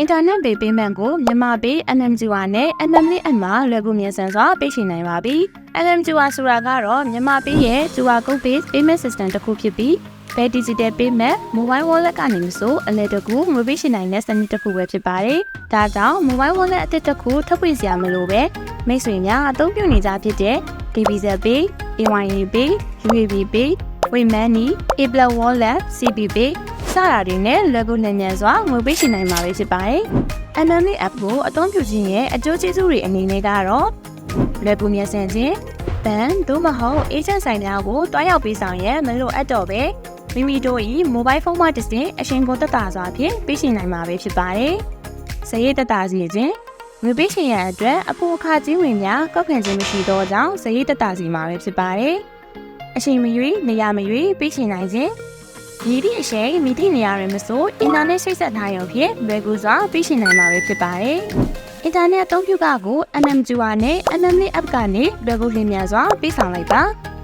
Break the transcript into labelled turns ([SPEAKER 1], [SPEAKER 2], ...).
[SPEAKER 1] အင်တာနက်ပေပေးမှန်ကိုမြန်မာပေး NMGWA နဲ့ NMLA အမှလွယ်ကူမြန်ဆန်စွာပေးချင်နိုင်ပါပြီ။ NMGWA ဆိုတာကတော့မြန်မာပေးရဲ့ JWA Code Based Payment System တစ်ခုဖြစ်ပြီးဘယ် Digital Payment Mobile Wallet ကနေမဆိုအလဲတကူငွေပေးချင်နိုင်တဲ့စနစ်တစ်ခုပဲဖြစ်ပါတယ်။ဒါကြောင့် Mobile Wallet အသစ်တစ်ခုထုတ်ပြစရာမလိုပဲမိတ်ဆွေများအသုံးပြုနေကြဖြစ်တဲ့ DBZ Pay, AYA Pay, UAB Pay, Waymoney, Apple Wallet, CB Pay စတာတွေနဲ့လွယ်ကူလျင်မြန်စွာငွေပေးချင်နိုင်မှာပဲဖြစ်ပါတယ်။ NMLA app ကိုအသုံးပြုခြင်းရဲ့အကျိုးကျေးဇူးတွေအနေနဲ့ကတော့လွယ်ကူမြန်ဆန်ခြင်းဘဏ်သို့မဟုတ် agent ဆိုင်များကိုတွားရောက်ပေးဆောင်ရန်မလိုအပ်တော့ပဲမိမိတို့၏မိုဘိုင်းဖုန်းမှတစ်ဆင့်အရှင်ကိုတက်တာစွာဖြင့်ပေးရှင်နိုင်မှာပဲဖြစ်ပါတယ်။စရိတ်တက်တာစီခြင်းငွေပေးရှင်ရန်အတွက်အဖို့အခကြီးဝင်များကောက်ခံခြင်းမရှိသောကြောင့်စရိတ်တက်တာစီမှာပဲဖြစ်ပါတယ်။အချိန်မရွေးနေရာမရွေးပေးရှင်နိုင်ခြင်း ရည်သည့်အရှိန်မိသည့်နေရာတွင်မဆိုအင်တာနက်ချိတ်ဆက်ထားရုံဖြင့်လွယ်ကူစွာပေးရှင်နိုင်မှာပဲဖြစ်ပါတယ်။အင်တာနက်အသုံးပြုကကို NMGWA နဲ့ NMLA app ကနေလွယ်ကူလျင်မြန်စွာပေးဆောင်လိုက်ပါ။